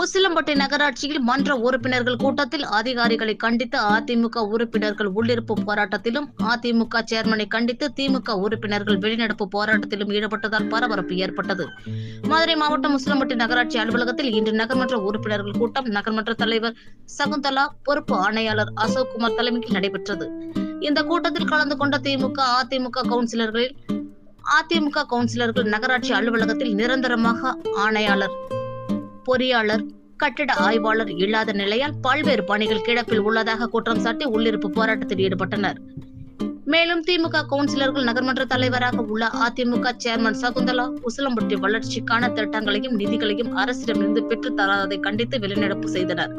உசிலம்பட்டி நகராட்சியில் மன்ற உறுப்பினர்கள் கூட்டத்தில் அதிகாரிகளை கண்டித்து அதிமுக உறுப்பினர்கள் உள்ளிருப்பு போராட்டத்திலும் அதிமுக சேர்மனை கண்டித்து திமுக உறுப்பினர்கள் வெளிநடப்பு போராட்டத்திலும் ஈடுபட்டதால் பரபரப்பு ஏற்பட்டது. மதுரை மாவட்டம் உசிலம்பட்டி நகராட்சி அலுவலகத்தில் இன்று நகர்மன்ற உறுப்பினர்கள் கூட்டம் நகர்மன்ற தலைவர் சகுந்தலா பொறுப்பு ஆணையாளர் அசோக் குமார் தலைமையில் நடைபெற்றது. இந்த கூட்டத்தில் கலந்து கொண்ட திமுக அதிமுக கவுன்சிலர்களில் அதிமுக கவுன்சிலர்கள் நகராட்சி அலுவலகத்தில் நிரந்தரமாக ஆணையாளர் பொறியாளர் கட்டிட ஆய்வாளர் இல்லாத நிலையால் பல்வேறு பணிகள் கிடப்பில் உள்ளதாக குற்றம் சாட்டி உள்ளிருப்பு போராட்டத்தில் ஈடுபட்டனர். மேலும் திமுக கவுன்சிலர்கள் நகர்மன்ற தலைவராக உள்ள அதிமுக சேர்மன் சகுந்தலா உசிலம்பட்டி வளர்ச்சிக்கான திட்டங்களையும் நிதிகளையும் அரசிடமிருந்து பெற்றுத் தராததை கண்டித்து வெளிநடப்பு செய்தனர்.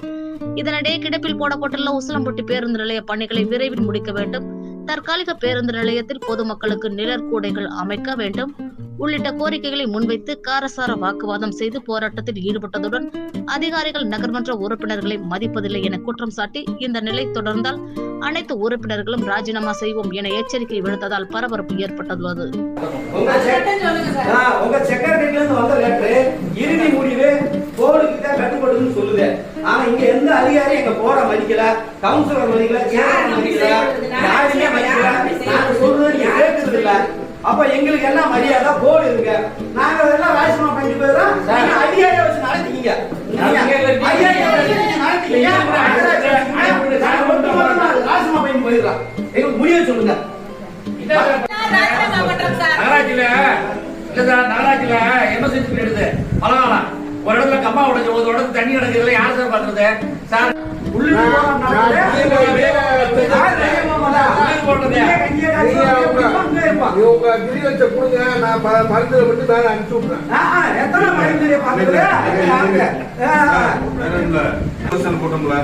இதனிடையே கிடப்பில் போடப்பட்டுள்ள உசிலம்பட்டி பேருந்து நிலைய பணிகளை விரைவில் முடிக்க வேண்டும். தற்காலிக பேருந்து நிலையத்தில் பொதுமக்களுக்கு நிழற்கூடைகள் அமைக்க வேண்டும். உள்ளிட்ட கோரிக்கைகளை முன்வைத்து காரசார வாக்குவாதம் செய்து போராட்டத்தில் ஈடுபட்டதுடன் அதிகாரிகள் நகர்மன்ற உறுப்பினர்களை மதிப்பதில்லை என குற்றம் சாட்டி இந்த நிலை தொடர்ந்தால் அனைத்து உறுப்பினர்களும் ராஜினாமா செய்வோம் என எச்சரிக்கை விடுத்ததால் பரபரப்பு ஏற்பட்டுள்ளது கட்டுப்படுதுன்னு சொல்லுது. ஆனா இங்க எந்த அதிகாரியும் எங்க போர்ட மதிக்கல கவுன்சிலர் மதிக்கல மதிக்கல யாருமே மதிக்கல நாங்க சொல்றது நீங்க கேட்கறது இல்ல அப்ப எங்களுக்கு என்ன மரியாதை போர்டு இருக்கு நாங்க அதெல்லாம் ராஜ்யமா பண்ணிட்டு போயிடுறோம் நீங்க அதிகாரியை வச்சு நடத்திக்கீங்க அதிகாரியை வச்சு நடத்திக்கீங்க பண்ணி போயிடுறோம் எங்களுக்கு முடிவு சொல்லுங்க நகராட்சியில இல்ல சார் நகராட்சியில எமர்ஜென்சி பலகாலம் ஒரு இடத்துல கம்பா உடைஞ்சு ஒரு இடத்துல தண்ணி கிடக்குதுல யார் சார் பாக்குறது சார் போறோம் இங்கே இருப்போம். உங்க கிரிவச்ச கொடுங்க நான் ப- மருந்துல மட்டும் மேல அனுப்பிச்சு விடுறேன் எத்தனை ஆ. பர்சன்ட் கூட்டம்ல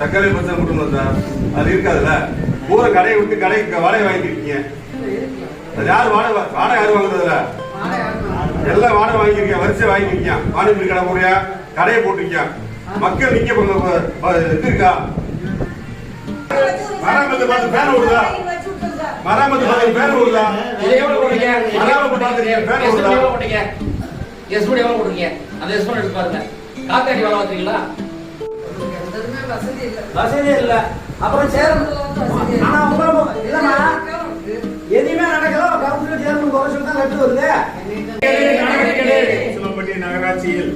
தக்காளி பர்சன்ட் கூட்டம்ல சார். அது இருக்காதுல்ல. பூரா கடையை விட்டு கடைக்கு வாடகை வாங்கிருக்கீங்க அது யார் வாடகை வாடகை யார் வாங்குறதுல எல்லாம் வாடகை வாங்கிருக்கீங்க வரிசை வாங்கிருக்கீங்க வாடகை கடை போறியா கடையை போட்டிருக்கீங்க மக்கள் நிக்க ப- ப- ப- இது இருக்கா? பார்த்து பேன் விடுதா மராமத்து பார்த்து பேன் விடுதா இது எவ்வளவு போடுறீங்க? மராமத்து பேன் எஸ்பிடி விடுதா எவ்வளவு போட்டீங்க? எஸ்பிடி எவ்வளவு போடுறீங்க? அந்த எஸ்பிடி எடுத்து பாருங்க. காத்தாடி வேலை பார்க்கறீங்களா? வசதி இல்ல. அப்புறம் சேர்மன் ஆனா உங்களை இல்லம்மா. எதுவுமே நடக்கல. கவுன்சிலர் சேர்மன் குறை சொல்லி தான் லெட்டர் வருது நகராட்சியில்.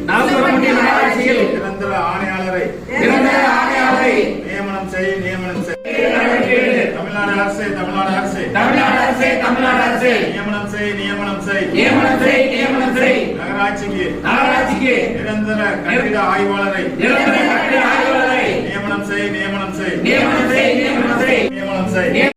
நிரந்தர ஆணையாளரை. நிரந்தர ஆணையாளரை. நியமனம் செய் நியமனம் செய். நடவடிக்கைகள் தமிழ்நாடு அரசு தமிழ்நாடு அரசு. தமிழ்நாடு அரசு தமிழ்நாடு அரசு. நியமனம் செய் நியமனம் செய். நியமனம் செய் நியமனம் செய். நகராட்சிக்கு நகராட்சிக்கு நிரந்தர கட்டிட ஆய்வாளரை. நிரந்தர கட்டிட ஆய்வாளரை. நியமனம் செய் நியமனம் செய். நியமனம் செய் நியமனம் செய். நியமனம் செய்.